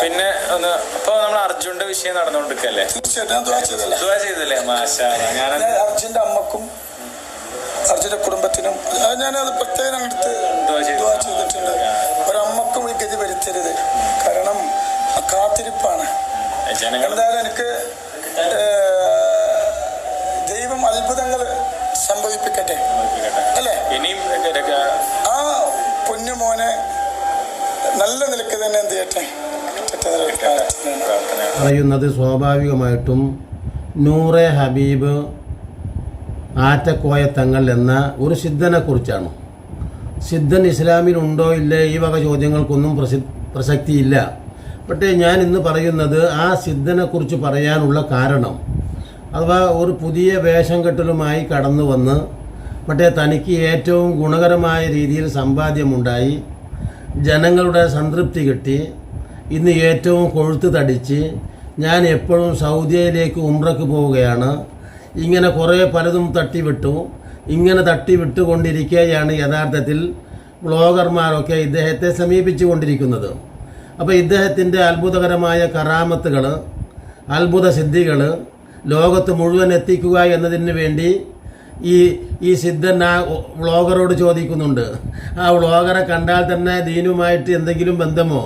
പിന്നെ ഒന്ന് ഇപ്പൊ നമ്മൾ അർജുന്റെ വിഷയം നടന്നുകൊണ്ടിരിക്കല്ലേ? ചെയ്തല്ല മാഷാ ഞാൻ അർജുന്റെ അമ്മക്കും അർജുന്റെ കുടുംബത്തിനും ഞാനത് പ്രത്യേകം എടുത്ത് ചെയ്തിട്ടുണ്ട്. ഒരമ്മക്കും ഈ ഗതി വരുത്തരുത്. കാരണം കാത്തിരിപ്പാണ്. എന്തായാലും എനിക്ക് ദൈവം അത്ഭുതങ്ങൾ സംഭവിപ്പിക്കട്ടെ. അല്ലേ? ഇനിയും ആ പൊന്നുമോനെ നല്ല നിലയ്ക്ക് തന്നെ എന്ത് ചെയ്യട്ടെ? പറയുന്നത് സ്വാഭാവികമായിട്ടും നൂറെ ഹബീബ് ആറ്റക്കോയ തങ്ങൾ എന്ന ഒരു സിദ്ധനെക്കുറിച്ചാണ് സിദ്ധൻ ഇസ്ലാമിലുണ്ടോ ഇല്ലേ? ഈ വക ചോദ്യങ്ങൾക്കൊന്നും പ്രസി പ്രസക്തിയില്ല. പക്ഷേ ഞാൻ ഇന്ന് പറയുന്നത് ആ സിദ്ധനെക്കുറിച്ച് പറയാനുള്ള കാരണം. അഥവാ ഒരു പുതിയ വേഷം കെട്ടലുമായി കടന്നു വന്ന് പക്ഷേ തനിക്ക് ഏറ്റവും ഗുണകരമായ രീതിയിൽ സമ്പാദ്യമുണ്ടായി ജനങ്ങളുടെ സംതൃപ്തി കിട്ടി ഇന്ന് ഏറ്റവും കൊഴുത്ത് തടിച്ച് ഞാൻ എപ്പോഴും സൗദിയയിലേക്ക് ഉംറക്ക് പോവുകയാണ്. ഇങ്ങനെ കുറേ പലതും തട്ടിവിട്ടു. ഇങ്ങനെ തട്ടിവിട്ടുകൊണ്ടിരിക്കുകയാണ് യഥാർത്ഥത്തിൽ വ്ളോഗർമാരൊക്കെ ഇദ്ദേഹത്തെ സമീപിച്ചു കൊണ്ടിരിക്കുന്നത് അപ്പോൾ ഇദ്ദേഹത്തിന്റെ അത്ഭുതകരമായ കറാമത്തുകൾ അത്ഭുത സിദ്ധികൾ ലോകത്ത് മുഴുവൻ എത്തിക്കുക എന്നതിന് വേണ്ടി ഈ ഈ സിദ്ധൻ ആ വ്ളോഗറോട് ചോദിക്കുന്നുണ്ട്. ആ വ്ളോഗറെ കണ്ടാൽ തന്നെ ദീനുമായിട്ട് എന്തെങ്കിലും ബന്ധമോ?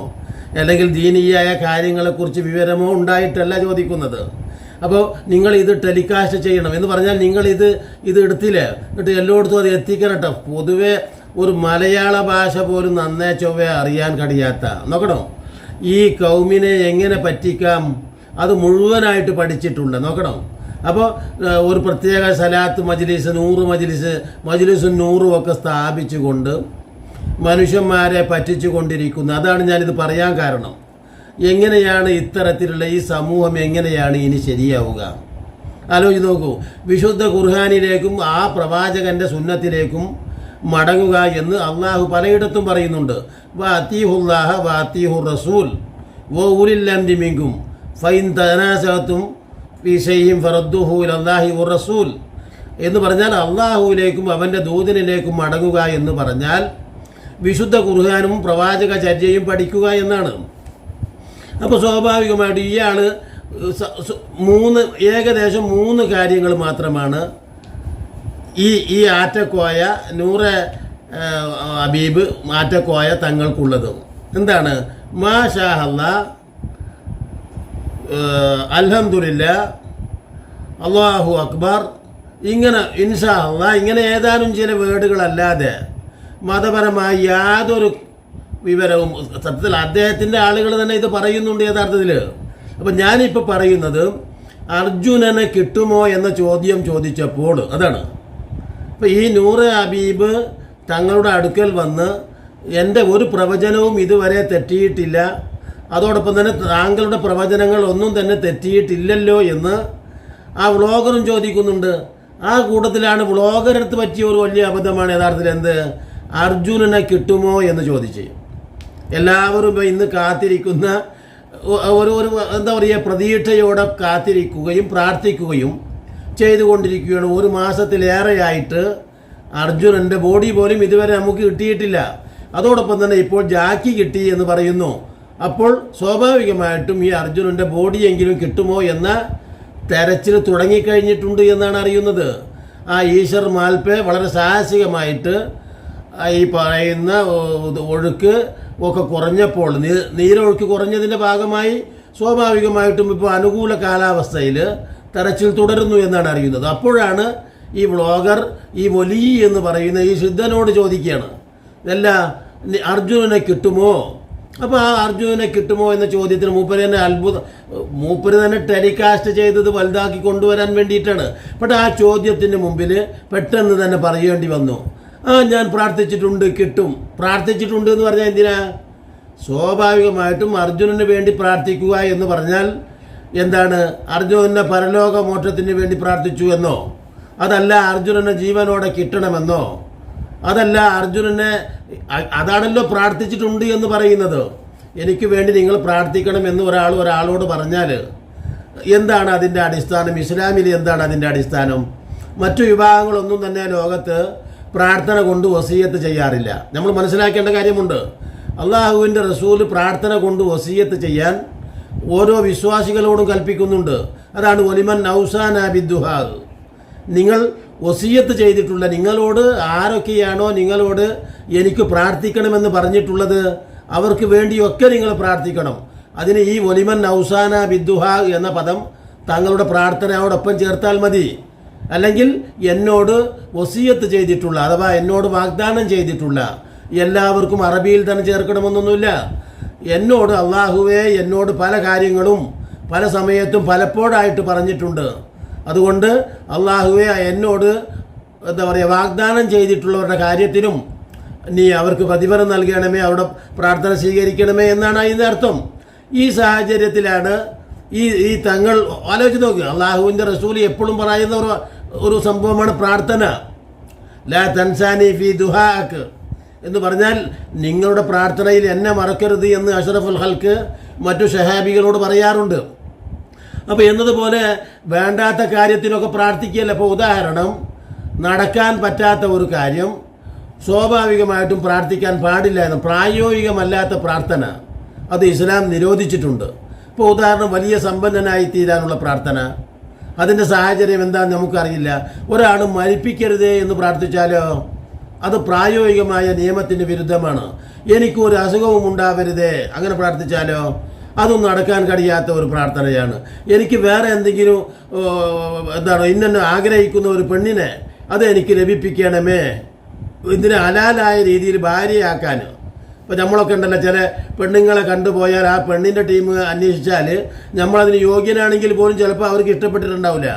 അല്ലെങ്കിൽ ദീനീയായ കാര്യങ്ങളെക്കുറിച്ച് വിവരമോ ഉണ്ടായിട്ടല്ല ചോദിക്കുന്നത്. അപ്പോൾ നിങ്ങൾ ഇത് ടെലികാസ്റ്റ് ചെയ്യണം എന്ന് പറഞ്ഞാൽ നിങ്ങൾ ഇത് ഇത് എടുത്തില്ലേ? എന്നിട്ട് എല്ലായിടത്തും അത് എത്തിക്കണം പൊതുവെ ഒരു മലയാള ഭാഷ പോലും നന്നേ ചൊവ്വേ അറിയാൻ കഴിയാത്ത. നോക്കണോ? ഈ കൗമിനെ എങ്ങനെ പറ്റിക്കാം? അത് മുഴുവനായിട്ട് പഠിച്ചിട്ടുണ്ട്. നോക്കണം? അപ്പോൾ ഒരു പ്രത്യേക സലാത്ത് മജ്ലിസ് നൂറ് മജ്ലിസ് മജ്ലിസും നൂറും ഒക്കെ സ്ഥാപിച്ചുകൊണ്ട് മനുഷ്യന്മാരെ പറ്റിച്ചുകൊണ്ടിരിക്കുന്നു അതാണ് ഞാനിത് പറയാൻ കാരണം. എങ്ങനെയാണ് ഇത്തരത്തിലുള്ള ഈ സമൂഹം എങ്ങനെയാണ് ഇനി ശരിയാവുക? ആലോചിച്ച് നോക്കൂ. വിശുദ്ധ ഖുർഹാനിലേക്കും ആ പ്രവാചകന്റെ സുന്നത്തിലേക്കും മടങ്ങുക എന്ന് അള്ളാഹു പലയിടത്തും പറയുന്നുണ്ട്. വാത്തീഹുല്ലാഹ വാത്തീഹു റസൂൽ വോ ഉലില്ലംരി മിങ്കും. ഫൈൻ തനാസത്തും ഫീഷയും ഫറദ്ദുഹു അള്ളാഹി ഉർ റസൂൽ എന്ന് പറഞ്ഞാൽ അള്ളാഹുവിലേക്കും അവന്റെ ദൂതനിലേക്കും മടങ്ങുക എന്ന് പറഞ്ഞാൽ വിശുദ്ധ ഖുർഹാനും പ്രവാചക ചര്യയും പഠിക്കുക എന്നാണ്. അപ്പോൾ സ്വാഭാവികമായിട്ട് ഇയാൾ മൂന്ന് ഏകദേശം മൂന്ന് കാര്യങ്ങൾ മാത്രമാണ് ഈ ഈ ആറ്റക്കോയ നൂറ് അബീബ് ആറ്റക്കോയ തങ്ങൾക്കുള്ളത്. എന്താണ്? മാ ഷാഹല്ല അൽഹംദുലില്ല അള്ളാഹു അക്ബർ ഇങ്ങനെ ഇൻഷാ അള്ളാ ഇങ്ങനെ ഏതാനും ചില വേർഡുകളല്ലാതെ മതപരമായ യാതൊരു വിവരവും സത്യത്തിൽ അദ്ദേഹത്തിന്റെ ആളുകൾ തന്നെ ഇത് പറയുന്നുണ്ട് യഥാർത്ഥത്തിൽ. അപ്പം ഞാനിപ്പോൾ പറയുന്നത് അർജുനനെ കിട്ടുമോ എന്ന ചോദ്യം ചോദിച്ചപ്പോൾ അതാണ്. അപ്പം ഈ നൂറ് ഹബീബ് തങ്ങളുടെ അടുക്കൽ വന്ന് എന്റെ ഒരു പ്രവചനവും ഇതുവരെ തെറ്റിയിട്ടില്ല. അതോടൊപ്പം തന്നെ താങ്കളുടെ പ്രവചനങ്ങൾ ഒന്നും തന്നെ തെറ്റിയിട്ടില്ലല്ലോ എന്ന് ആ വ്ളോഗറും ചോദിക്കുന്നുണ്ട്. ആ കൂട്ടത്തിലാണ് വ്ളോഗറെടുത്ത് പറ്റിയ ഒരു വലിയ അബദ്ധമാണ് യഥാർത്ഥത്തിൽ എന്ത്? അർജുനനെ കിട്ടുമോ എന്ന് ചോദിച്ച്. എല്ലാവരും ഇന്ന് കാത്തിരിക്കുന്ന ഒരു ഒരു എന്താ പറയുക പ്രതീക്ഷയോടെ കാത്തിരിക്കുകയും പ്രാർത്ഥിക്കുകയും ചെയ്തുകൊണ്ടിരിക്കുകയാണ്. ഒരു മാസത്തിലേറെയായിട്ട് അർജുനന്റെ ബോഡി പോലും ഇതുവരെ നമുക്ക് കിട്ടിയിട്ടില്ല. അതോടൊപ്പം തന്നെ ഇപ്പോൾ ജാക്കി കിട്ടി എന്ന് പറയുന്നു. അപ്പോൾ സ്വാഭാവികമായിട്ടും ഈ അർജുനന്റെ ബോഡിയെങ്കിലും കിട്ടുമോ എന്ന തെരച്ചിൽ തുടങ്ങിക്കഴിഞ്ഞിട്ടുണ്ട് എന്നാണ് അറിയുന്നത്. ആ ഈശ്വർ മാൽപ്പെ വളരെ സാഹസികമായിട്ട് ഈ പറയുന്ന ഒഴുക്ക് ഒക്കെ കുറഞ്ഞപ്പോൾ നീ- നീരൊഴുക്ക് കുറഞ്ഞതിന്റെ ഭാഗമായി സ്വാഭാവികമായിട്ടും ഇപ്പോൾ അനുകൂല കാലാവസ്ഥയിൽ തെരച്ചിൽ തുടരുന്നു എന്നാണ് അറിയുന്നത്. അപ്പോഴാണ് ഈ വ്ളോഗർ ഈ വലി എന്ന് പറയുന്ന ഈ സിദ്ധനോട് ചോദിക്കുകയാണ്. ഇതല്ല അർജുനനെ കിട്ടുമോ? അപ്പോൾ ആ അർജുനനെ കിട്ടുമോ എന്ന ചോദ്യത്തിന് മൂപ്പര് തന്നെ അത്ഭുത മൂപ്പര് തന്നെ ടെലികാസ്റ്റ് ചെയ്തത് വലുതാക്കി കൊണ്ടുവരാൻ വേണ്ടിയിട്ടാണ്. പക്ഷേ ആ ചോദ്യത്തിന് മുമ്പിൽ പെട്ടെന്ന് തന്നെ പറയേണ്ടി വന്നു. ആ ഞാൻ പ്രാർത്ഥിച്ചിട്ടുണ്ട് കിട്ടും. പ്രാർത്ഥിച്ചിട്ടുണ്ട് എന്ന് പറഞ്ഞാൽ എന്തിനാ? സ്വാഭാവികമായിട്ടും അർജുനന് വേണ്ടി പ്രാർത്ഥിക്കുക എന്ന് പറഞ്ഞാൽ എന്താണ്? അർജുനന്റെ പരലോക മോക്ഷത്തിന് വേണ്ടി പ്രാർത്ഥിച്ചു എന്നോ? അതല്ല അർജുനനെ ജീവനോടെ കിട്ടണമെന്നോ? അതല്ല അർജുനനെ അതാണല്ലോ പ്രാർത്ഥിച്ചിട്ടുണ്ട് എന്ന് പറയുന്നത്. എനിക്ക് വേണ്ടി നിങ്ങൾ പ്രാർത്ഥിക്കണം എന്ന് ഒരാൾ ഒരാളോട് പറഞ്ഞാൽ എന്താണ് അതിന്റെ അടിസ്ഥാനം? ഇസ്ലാമിൽ എന്താണ് അതിന്റെ അടിസ്ഥാനം? മറ്റു വിഭാഗങ്ങളൊന്നും തന്നെ ലോകത്ത് പ്രാർത്ഥന കൊണ്ട് വസീയത്ത് ചെയ്യാറില്ല. നമ്മൾ മനസ്സിലാക്കേണ്ട കാര്യമുണ്ട്. അള്ളാഹുവിന്റെ റസൂൽ പ്രാർത്ഥന കൊണ്ട് വസീയത്ത് ചെയ്യാൻ ഓരോ വിശ്വാസികളോടും കൽപ്പിക്കുന്നുണ്ട്. അതാണ് ഒലിമൻ നൗസാന ബിദ്ദുഹാ നിങ്ങൾ വസീയത്ത് ചെയ്തിട്ടുള്ള നിങ്ങളോട് ആരൊക്കെയാണോ നിങ്ങളോട് എനിക്ക് പ്രാർത്ഥിക്കണമെന്ന് പറഞ്ഞിട്ടുള്ളത് അവർക്ക് വേണ്ടിയൊക്കെ നിങ്ങൾ പ്രാർത്ഥിക്കണം. അതിന് ഈ ഒലിമൻ നൗസാന ബിദ്ദുഹ എന്ന പദം താങ്കളുടെ പ്രാർത്ഥനയോടൊപ്പം ചേർത്താൽ മതി. അല്ലെങ്കിൽ എന്നോട് വസീയത്ത് ചെയ്തിട്ടുള്ള അഥവാ എന്നോട് വാഗ്ദാനം ചെയ്തിട്ടുള്ള എല്ലാവർക്കും അറബിയിൽ തന്നെ ചേർക്കണമെന്നൊന്നുമില്ല. എന്നോട് അള്ളാഹുവെ എന്നോട് പല കാര്യങ്ങളും പല സമയത്തും പലപ്പോഴായിട്ട് പറഞ്ഞിട്ടുണ്ട്. അതുകൊണ്ട് അള്ളാഹുവെ എന്നോട് എന്താ പറയുക വാഗ്ദാനം ചെയ്തിട്ടുള്ളവരുടെ കാര്യത്തിനും നീ അവർക്ക് പ്രതിഫലം നൽകണമേ അവിടെ പ്രാർത്ഥന സ്വീകരിക്കണമേ എന്നാണ് അതിന്റെ അർത്ഥം. ഈ സാഹചര്യത്തിലാണ് ഈ ഈ തങ്ങൾ ആലോചിച്ച് നോക്കുക അള്ളാഹുവിന്റെ റസൂൽ എപ്പോഴും പറയുന്ന ഒരു ഒരു സംഭവമാണ് പ്രാർത്ഥന. ലാ തൻസാനി ഫി ദുഹാക്ക് എന്ന് പറഞ്ഞാൽ നിങ്ങളുടെ പ്രാർത്ഥനയിൽ എന്നെ മറക്കരുത് എന്ന് അഷറഫുൽ ഹൽക്ക് മറ്റു ഷഹാബികളോട് പറയാറുണ്ട്. അപ്പോൾ എന്നതുപോലെ വേണ്ടാത്ത കാര്യത്തിനൊക്കെ പ്രാർത്ഥിക്കുകയല്ല? അപ്പോൾ ഉദാഹരണം നടക്കാൻ പറ്റാത്ത ഒരു കാര്യം സ്വാഭാവികമായിട്ടും പ്രാർത്ഥിക്കാൻ പാടില്ല എന്ന് പ്രായോഗികമല്ലാത്ത പ്രാർത്ഥന. അത് ഇസ്ലാം നിരോധിച്ചിട്ടുണ്ട്. ഇപ്പോൾ ഉദാഹരണം വലിയ സമ്പന്നനായി തീരാനുള്ള പ്രാർത്ഥന. അതിന്റെ സാഹചര്യം എന്താണെന്ന് നമുക്കറിയില്ല. ഒരാൾ മരിപ്പിക്കരുതേ എന്ന് പ്രാർത്ഥിച്ചാലോ? അത് പ്രായോഗികമായ നിയമത്തിന് വിരുദ്ധമാണ്. എനിക്ക് ഒരു അസുഖവും ഉണ്ടാവരുതേ അങ്ങനെ പ്രാർത്ഥിച്ചാലോ? അതൊന്നും നടക്കാൻ കഴിയാത്ത ഒരു പ്രാർത്ഥനയാണ്. എനിക്ക് വേറെ എന്തെങ്കിലും എന്താണ് ഇന്നെ ആഗ്രഹിക്കുന്ന ഒരു പെണ്ണിനെ അത് എനിക്ക് ലഭിപ്പിക്കണമേ? ഇതിനെ അലാലായ രീതിയിൽ ഭാര്യയാക്കാൻ ഇപ്പം നമ്മളൊക്കെ ഉണ്ടല്ലോ ചില പെണ്ണുങ്ങളെ കണ്ടുപോയാൽ ആ പെണ്ണിന്റെ ടീം അന്വേഷിച്ചാൽ നമ്മളതിന് യോഗ്യനാണെങ്കിൽ പോലും ചിലപ്പോൾ അവർക്ക് ഇഷ്ടപ്പെട്ടിട്ടുണ്ടാവില്ല.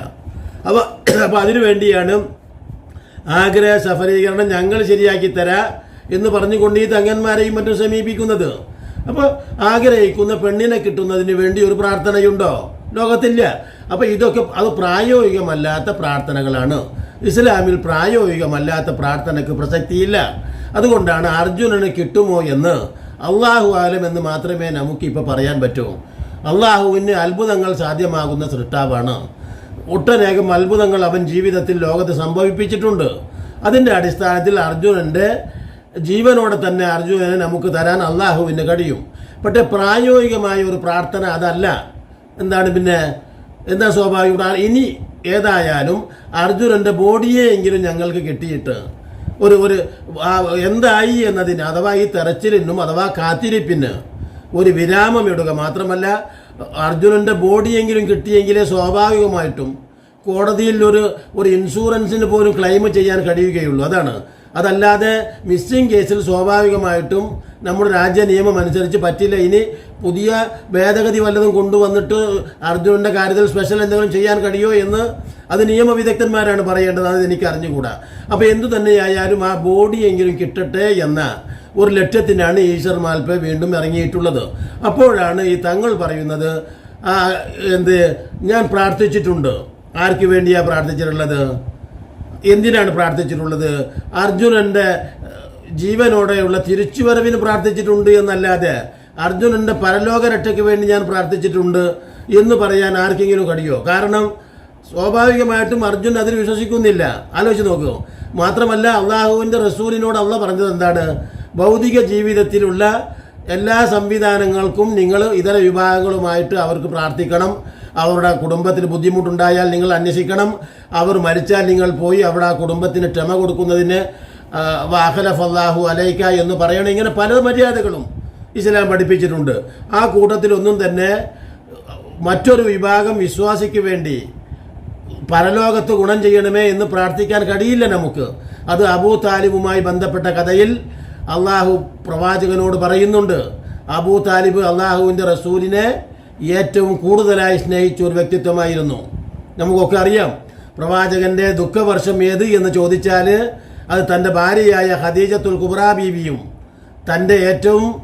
അപ്പോൾ അപ്പോൾ അതിനു വേണ്ടിയാണ് ആഗ്രഹ സഫലീകരണം ഞങ്ങൾ ശരിയാക്കി തരാ എന്ന് പറഞ്ഞുകൊണ്ട് ഈ തങ്ങന്മാരെയും മറ്റും സമീപിക്കുന്നത്. അപ്പോൾ ആഗ്രഹിക്കുന്ന പെണ്ണിനെ കിട്ടുന്നതിന് വേണ്ടി ഒരു പ്രാർത്ഥനയുണ്ടോ? ലോകത്തില്ല. അപ്പോൾ ഇതൊക്കെ അത് പ്രായോഗികമല്ലാത്ത പ്രാർത്ഥനകളാണ്. ഇസ്ലാമിൽ പ്രായോഗികമല്ലാത്ത പ്രാർത്ഥനയ്ക്ക് പ്രസക്തിയില്ല. അതുകൊണ്ടാണ് അർജുനന് കിട്ടുമോ എന്ന് അള്ളാഹു ആലം എന്ന് മാത്രമേ നമുക്ക് ഇപ്പോൾ പറയാൻ പറ്റൂ. അള്ളാഹുവിന് അത്ഭുതങ്ങൾ സാധ്യമാകുന്ന സൃഷ്ടാവാണ്. ഒട്ടനേകം അത്ഭുതങ്ങൾ അവൻ ജീവിതത്തിൽ ലോകത്ത് സംഭവിപ്പിച്ചിട്ടുണ്ട്. അതിന്റെ അടിസ്ഥാനത്തിൽ അർജുനന്റെ ജീവനോടെ തന്നെ അർജുനനെ നമുക്ക് തരാൻ അള്ളാഹുവിന് കഴിയും. പക്ഷേ പ്രായോഗികമായ ഒരു പ്രാർത്ഥന അതല്ല. എന്താണ് പിന്നെ? എന്താ സ്വാഭാവികം? ഇനി ഏതായാലും അർജുനന്റെ ബോഡിയെയെങ്കിലും ഞങ്ങൾക്ക് കിട്ടിയിട്ട് ഒരു ഒരു എന്തായി എന്നതിന് അഥവാ ഈ തെരച്ചിലിനും അഥവാ കാത്തിരിപ്പിന് ഒരു വിരാമം ഇടുക മാത്രമല്ല അർജുനന്റെ ബോഡിയെങ്കിലും കിട്ടിയെങ്കിലേ സ്വാഭാവികമായിട്ടും കോടതിയിൽ ഒരു ഒരു ഇൻഷുറൻസിന് പോലും ക്ലെയിം ചെയ്യാൻ കഴിയുകയുള്ളൂ. അതാണ് അതല്ലാതെ മിസ്സിംഗ് കേസിൽ സ്വാഭാവികമായിട്ടും നമ്മുടെ രാജ്യ നിയമം അനുസരിച്ച് പറ്റില്ല. ഇനി പുതിയ ഭേദഗതി വല്ലതും കൊണ്ടുവന്നിട്ട് അർജുനന്റെ കാര്യത്തിൽ സ്പെഷ്യൽ എന്തെങ്കിലും ചെയ്യാൻ കഴിയോ എന്ന് അത് നിയമവിദഗ്ധന്മാരാണ് പറയേണ്ടത്. അത് എനിക്ക് അറിഞ്ഞുകൂടാ അപ്പോൾ എന്തു തന്നെയായാലും ആ ബോഡിയെങ്കിലും കിട്ടട്ടെ എന്ന ഒരു ലക്ഷ്യത്തിനാണ് ഈശ്വർ മാൽപ്പെ വീണ്ടും ഇറങ്ങിയിട്ടുള്ളത്. അപ്പോഴാണ് ഈ തങ്ങൾ പറയുന്നത് എന്ത് ഞാൻ പ്രാർത്ഥിച്ചിട്ടുണ്ട്. ആർക്ക് വേണ്ടിയാണ് പ്രാർത്ഥിച്ചിട്ടുള്ളത്? എന്തിനാണ് പ്രാർത്ഥിച്ചിട്ടുള്ളത്? അർജുനന്റെ ജീവനോടെയുള്ള തിരിച്ചുവരവിന് പ്രാർത്ഥിച്ചിട്ടുണ്ട് എന്നല്ലാതെ അർജുനന്റെ പരലോകരക്ഷയ്ക്ക് വേണ്ടി ഞാൻ പ്രാർത്ഥിച്ചിട്ടുണ്ട് എന്ന് പറയാൻ ആർക്കെങ്കിലും കഴിയോ? കാരണം സ്വാഭാവികമായിട്ടും അർജുൻ അതിൽ വിശ്വസിക്കുന്നില്ല. ആലോചിച്ച് നോക്കൂ. മാത്രമല്ല അള്ളാഹുവിന്റെ റസൂലിനോട് അള്ള പറഞ്ഞത് എന്താണ്? ഭൗതിക ജീവിതത്തിലുള്ള എല്ലാ സംവിധാനങ്ങൾക്കും നിങ്ങൾ ഇതര വിഭാഗങ്ങളുമായിട്ട് അവർക്ക് പ്രാർത്ഥിക്കണം. അവരുടെ കുടുംബത്തിന് ബുദ്ധിമുട്ടുണ്ടായാൽ നിങ്ങൾ അന്വേഷിക്കണം. അവർ മരിച്ചാൽ നിങ്ങൾ പോയി അവിടെ ആ കുടുംബത്തിന് ക്ഷമ കൊടുക്കുന്നതിന് വാഹലഫ് അള്ളാഹു അലൈക്ക എന്ന് പറയണം. ഇങ്ങനെ പല മര്യാദകളും ഇസ്ലാം പഠിപ്പിച്ചിട്ടുണ്ട്. ആ കൂട്ടത്തിലൊന്നും തന്നെ മറ്റൊരു വിഭാഗം വിശ്വാസിക്ക് വേണ്ടി പരലോകത്ത് ഗുണം ചെയ്യണമേ എന്ന് പ്രാർത്ഥിക്കാൻ കഴിയില്ല നമുക്ക്. അത് അബൂ താലിബുമായി ബന്ധപ്പെട്ട കഥയിൽ അള്ളാഹു പ്രവാചകനോട് പറയുന്നുണ്ട്. അബൂ താലിബ് അള്ളാഹുവിന്റെ റസൂലിനെ ഏറ്റവും കൂടുതലായി സ്നേഹിച്ച ഒരു വ്യക്തിത്വമായിരുന്നു. നമുക്കൊക്കെ അറിയാം പ്രവാചകന്റെ ദുഃഖവർഷം ഏത് എന്ന് ചോദിച്ചാൽ അത് തന്റെ ഭാര്യയായ ഹദീജത്തുൽ കുബ്രാ ബീവിയും തന്റെ ഏറ്റവും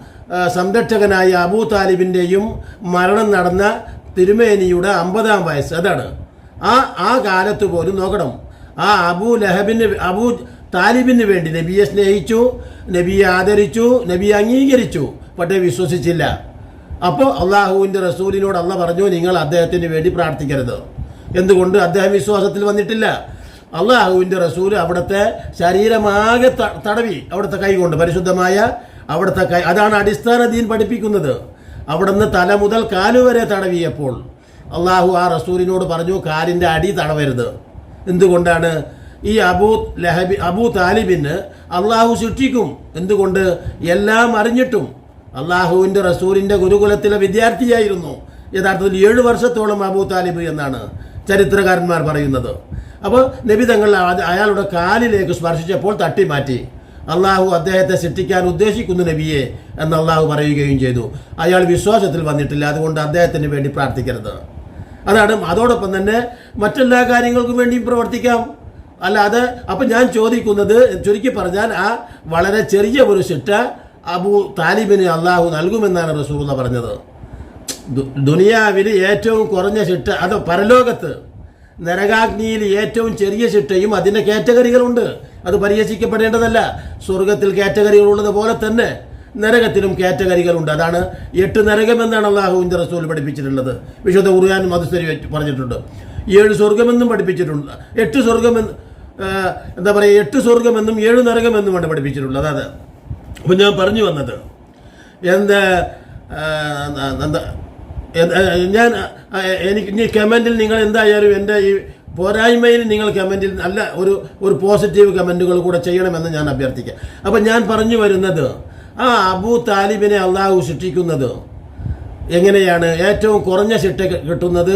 സംരക്ഷകനായ അബൂ താലിബിന്റെയും മരണം നടന്ന തിരുമേനിയുടെ അമ്പതാം വയസ്സ്. അതാണ്. ആ ആ കാലത്ത് പോലും നോക്കണം. ആ അബൂ ലഹബിന് അബൂ താലിബിന് വേണ്ടി നബിയെ സ്നേഹിച്ചു നബിയെ ആദരിച്ചു നബിയെ അംഗീകരിച്ചു. പക്ഷേ വിശ്വസിച്ചില്ല. അപ്പോൾ അള്ളാഹുവിന്റെ റസൂലിനോട് അള്ള പറഞ്ഞു നിങ്ങൾ അദ്ദേഹത്തിന് വേണ്ടി പ്രാർത്ഥിക്കരുത്. എന്തുകൊണ്ട്? അദ്ദേഹം വിശ്വാസത്തിൽ വന്നിട്ടില്ല. അള്ളാഹുവിന്റെ റസൂൽ അവിടുത്തെ ശരീരമാകെ തടവി അവിടുത്തെ കൈകൊണ്ട് പരിശുദ്ധമായ അവിടുത്തെ കൈ അതാണ് അടിസ്ഥാന ദീൻ പഠിപ്പിക്കുന്നത്. അവിടുന്ന് തല മുതൽ കാലുവരെ തടവിയപ്പോൾ അള്ളാഹു ആ റസൂലിനോട് പറഞ്ഞു കാലിന്റെ അടി തടവരുത്. എന്തുകൊണ്ടാണ്? ഈ അബൂ ലഹബി അബൂ താലിബിന് അള്ളാഹു ശിക്ഷിക്കും എന്തുകൊണ്ട്? എല്ലാം അറിഞ്ഞിട്ടും അള്ളാഹുവിന്റെ റസൂലിന്റെ ഗുരുകുലത്തിലെ വിദ്യാർത്ഥിയായിരുന്നു. യഥാർത്ഥത്തിൽ ഏഴ് വർഷത്തോളം അബൂ താലിബ് എന്നാണ് ചരിത്രകാരന്മാർ പറയുന്നത്. അപ്പോൾ നബി തങ്ങൾ അയാളുടെ കാലിലേക്ക് സ്പർശിച്ചപ്പോൾ തട്ടി മാറ്റി അള്ളാഹു അദ്ദേഹത്തെ ശിക്ഷിക്കാൻ ഉദ്ദേശിക്കുന്നു നബിയെ എന്ന് അള്ളാഹു പറയുകയും ചെയ്തു. അയാൾ വിശ്വാസത്തിൽ വന്നിട്ടില്ല. അതുകൊണ്ട് അദ്ദേഹത്തിന് വേണ്ടി പ്രാർത്ഥിക്കരുത്. അതാണ് അതോടൊപ്പം തന്നെ മറ്റെല്ലാ കാര്യങ്ങൾക്കും വേണ്ടിയും പ്രവർത്തിക്കാം. അല്ലാതെ അപ്പം ഞാൻ ചോദിക്കുന്നത് ചുരുക്കി പറഞ്ഞാൽ ആ വളരെ ചെറിയ ഒരു ശിക്ഷ അബു താലിബിന് അള്ളാഹു നൽകുമെന്നാണ് റസൂല പറഞ്ഞത്. ദുനിയാവിൽ ഏറ്റവും കുറഞ്ഞ ശിക്ഷ അത് പരലോകത്ത് നരകാഗ്നിയിൽ ഏറ്റവും ചെറിയ ശിക്ഷയും അതിന്റെ കാറ്റഗറികളുണ്ട്. അത് പരിഹസിക്കപ്പെടേണ്ടതല്ല. സ്വർഗത്തിൽ കാറ്റഗറികളുള്ളത് പോലെ തന്നെ നരകത്തിലും കാറ്റഗറികളുണ്ട്. അതാണ് എട്ട് നരകമെന്നാണ് അള്ളാഹുവിന്റെ റസൂൽ പഠിപ്പിച്ചിട്ടുള്ളത്. വിശുദ്ധ ഖുർആാനും അത് പറഞ്ഞിട്ടുണ്ട്. ഏഴ് സ്വർഗമെന്നും പഠിപ്പിച്ചിട്ടുണ്ട്. എട്ട് സ്വർഗമെന്ന് എന്താ പറയുക എട്ട് സ്വർഗമെന്നും ഏഴ് നരകമെന്നുമാണ് പഠിപ്പിച്ചിട്ടുള്ളത്. അതെ അപ്പം ഞാൻ പറഞ്ഞു വന്നത്. എന്താ ഞാൻ എനിക്ക് ഇനി കമന്റിൽ നിങ്ങൾ എന്തായാലും എന്റെ ഈ പോരായ്മയിൽ നിങ്ങൾ കമന്റിൽ നല്ല ഒരു ഒരു പോസിറ്റീവ് കമന്റുകൾ കൂടെ ചെയ്യണമെന്ന് ഞാൻ അഭ്യർത്ഥിക്കാം. അപ്പം ഞാൻ പറഞ്ഞു വരുന്നത് ആ അബൂ താലിബിനെ അള്ളാഹു സൃഷ്ടിക്കുന്നത് എങ്ങനെയാണ്? ഏറ്റവും കുറഞ്ഞ ശിക്ഷ കിട്ടുന്നത്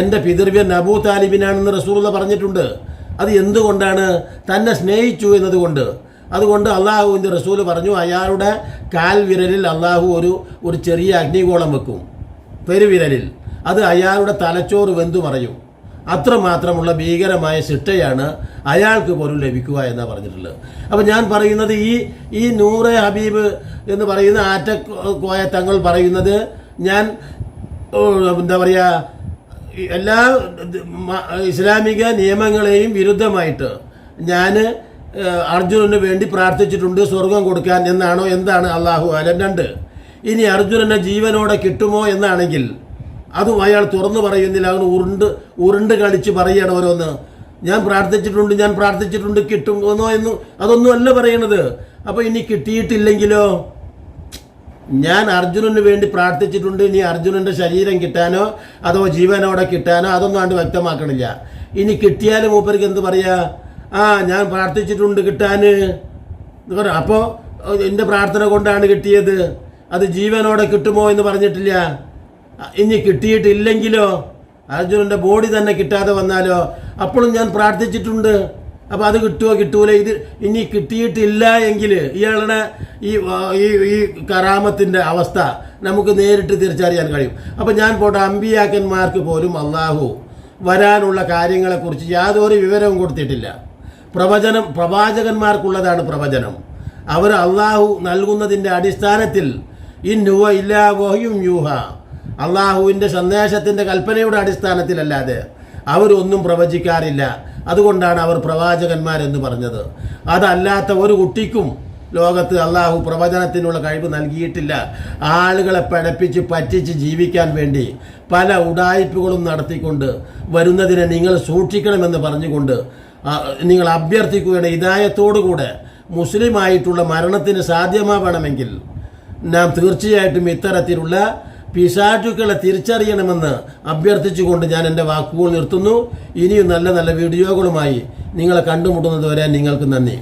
എന്റെ പിതൃവ്യൻ അബൂ താലിബിനാണെന്ന് റസൂർ പറഞ്ഞിട്ടുണ്ട്. അത് എന്തുകൊണ്ടാണ്? തന്നെ സ്നേഹിച്ചു എന്നതുകൊണ്ട്. അതുകൊണ്ട് അള്ളാഹുവിന്റെ റസൂൽ പറഞ്ഞു അയാളുടെ കാൽ വിരലിൽ അള്ളാഹു ഒരു ഒരു ചെറിയ അഗ്നികോളം വെക്കും പെരുവിരലിൽ. അത് അയാളുടെ തലച്ചോറ് വെന്തു മറയും. അത്രമാത്രമുള്ള ഭീകരമായ ശിക്ഷയാണ് അയാൾക്ക് പോലും ലഭിക്കുക എന്നാണ് പറഞ്ഞിട്ടുള്ളത്. അപ്പോൾ ഞാൻ പറയുന്നത് ഈ ഈ നൂറെ ഹബീബ് എന്ന് പറയുന്ന ആറ്റക്കോയ തങ്ങൾ പറയുന്നത് ഞാൻ എന്താ പറയുക എല്ലാ ഇസ്ലാമിക നിയമങ്ങളെയും വിരുദ്ധമായിട്ട് ഞാൻ അർജുനന് വേണ്ടി പ്രാർത്ഥിച്ചിട്ടുണ്ട് സ്വർഗം കൊടുക്കാൻ എന്നാണോ? എന്താണ് അള്ളാഹു ആലം? രണ്ട്. ഇനി അർജുനനെ ജീവനോടെ കിട്ടുമോ എന്നാണെങ്കിൽ അതും അയാൾ തുറന്നു പറയുന്നില്ല. അവന് ഉരുണ്ട് ഉരുണ്ട് കളിച്ച് പറയണം ഓരോന്ന്. ഞാൻ പ്രാർത്ഥിച്ചിട്ടുണ്ട് ഞാൻ പ്രാർത്ഥിച്ചിട്ടുണ്ട് കിട്ടുമോന്നോ എന്ന് അതൊന്നും അല്ല പറയണത്. അപ്പോൾ ഇനി കിട്ടിയിട്ടില്ലെങ്കിലോ? ഞാൻ അർജുനന് വേണ്ടി പ്രാർത്ഥിച്ചിട്ടുണ്ട്. ഇനി അർജുനന്റെ ശരീരം കിട്ടാനോ അതോ ജീവനോടെ കിട്ടാനോ അതൊന്നും ആണ്ട് വ്യക്തമാക്കണില്ല. ഇനി കിട്ടിയാലും മൂപ്പർക്ക് എന്ത് പറയാ? ആ ഞാൻ പ്രാർത്ഥിച്ചിട്ടുണ്ട് പറ അപ്പോൾ എന്റെ പ്രാർത്ഥന കൊണ്ടാണ് കിട്ടിയത്. അത് ജീവനോടെ കിട്ടുമോ എന്ന് പറഞ്ഞിട്ടില്ല. ഇനി കിട്ടിയിട്ടില്ലെങ്കിലോ? അർജുനന്റെ ബോഡി തന്നെ കിട്ടാതെ വന്നാലോ? അപ്പോഴും ഞാൻ പ്രാർത്ഥിച്ചിട്ടുണ്ട്. അപ്പോൾ അത് കിട്ടുമോ കിട്ടൂല? ഇത് ഇനി കിട്ടിയിട്ടില്ല എങ്കിൽ ഇയാളുടെ ഈ ഈ ഈ കറാമത്തിന്റെ അവസ്ഥ നമുക്ക് നേരിട്ട് തിരിച്ചറിയാൻ കഴിയും. അപ്പോൾ ഞാൻ പോട്ടെ അമ്പിയാക്കന്മാർക്ക് പോലും അള്ളാഹു വരാനുള്ള കാര്യങ്ങളെക്കുറിച്ച് യാതൊരു വിവരവും കൊടുത്തിട്ടില്ല. പ്രവചനം പ്രവാചകന്മാർക്കുള്ളതാണ് പ്രവചനം. അവർ അള്ളാഹു നൽകുന്നതിന്റെ അടിസ്ഥാനത്തിൽ ഇന്നുവ ഇല്ലാ വഹയും യൂഹ. അള്ളാഹുവിന്റെ സന്ദേശത്തിന്റെ കൽപ്പനയുടെ അടിസ്ഥാനത്തിലല്ലാതെ അവരൊന്നും പ്രവചിക്കാറില്ല. അതുകൊണ്ടാണ് അവർ പ്രവാചകന്മാരെന്ന് പറഞ്ഞത്. അതല്ലാത്ത ഒരു കുട്ടിക്കും ലോകത്ത് അള്ളാഹു പ്രവചനത്തിനുള്ള കഴിവ് നൽകിയിട്ടില്ല. ആളുകളെ പഴപ്പിച്ച് പറ്റിച്ച് ജീവിക്കാൻ വേണ്ടി പല ഉടായ്പകളും നടത്തിക്കൊണ്ട് വരുന്നതിനെ നിങ്ങൾ സൂക്ഷിക്കണമെന്ന് പറഞ്ഞുകൊണ്ട് നിങ്ങൾ അഭ്യർത്ഥിക്കുകയാണ് ഇതായത്തോടുകൂടെ മുസ്ലിമായിട്ടുള്ള മരണത്തിന് സാധ്യമാവണമെങ്കിൽ നാം തീർച്ചയായിട്ടും ഇത്തരത്തിലുള്ള പിശാചുക്കളെ തിരിച്ചറിയണമെന്ന് അഭ്യർത്ഥിച്ചുകൊണ്ട് ഞാൻ എന്റെ വാക്കുകൾ നിർത്തുന്നു. ഇനിയും നല്ല നല്ല വീഡിയോകളുമായി നിങ്ങളെ കണ്ടുമുട്ടുന്നത് വരെ നിങ്ങൾക്ക് നന്ദി.